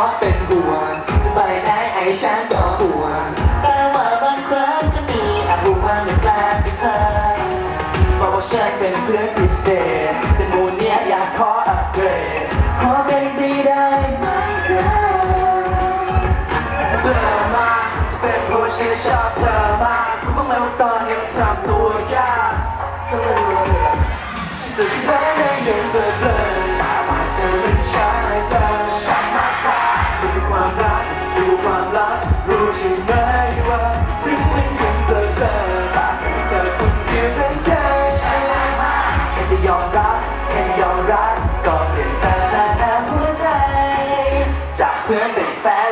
ห่วงจะไปไหนไอ้ฉันก็ห่วงแต่ว่าบางครั้งก็มีอารู้ว่าไม่แปลกที่เธอบอกว่าฉันเป็นเพื่อนพิเศษแต่หมูเนี้ยอยากขออัปเกรดขอเป็นไปได้ไหมเธอเบื่อมากจะเป็นเพราะว่าฉันชอบเธอมากรู้บ้างไหมว่าตอนนี้มันทำตัวยากก็เลยสุดท้าย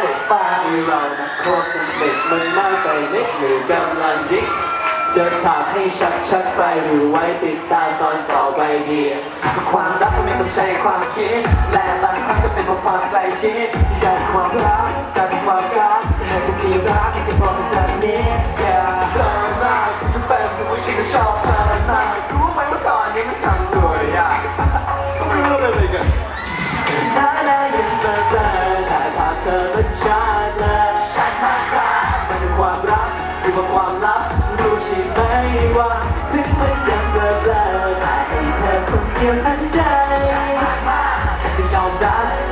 หรือเปล่าเรานะโคตรสนิทมันมากไปนิดหรือกำลังดิกจะถามให้ชัดชัดไปหรือไว้ติดตามตอนต่อไปดีความรักมันไม่ต้องใช้ความคิดและบางครั้งก็เป็นเพราะความใกล้ชิดการความรักการความรักจะให้เป็นที่รักแค่บ คือว่าความลับรู้ใช่ไหมว่าถึงมันยังเบลอเบลอแต่ให้เธอคนเดียวทั้งใจจะยอมรับ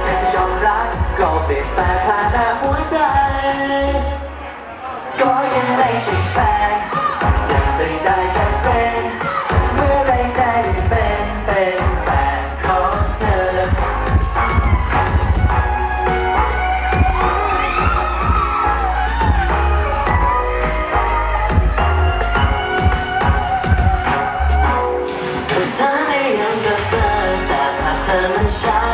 ยั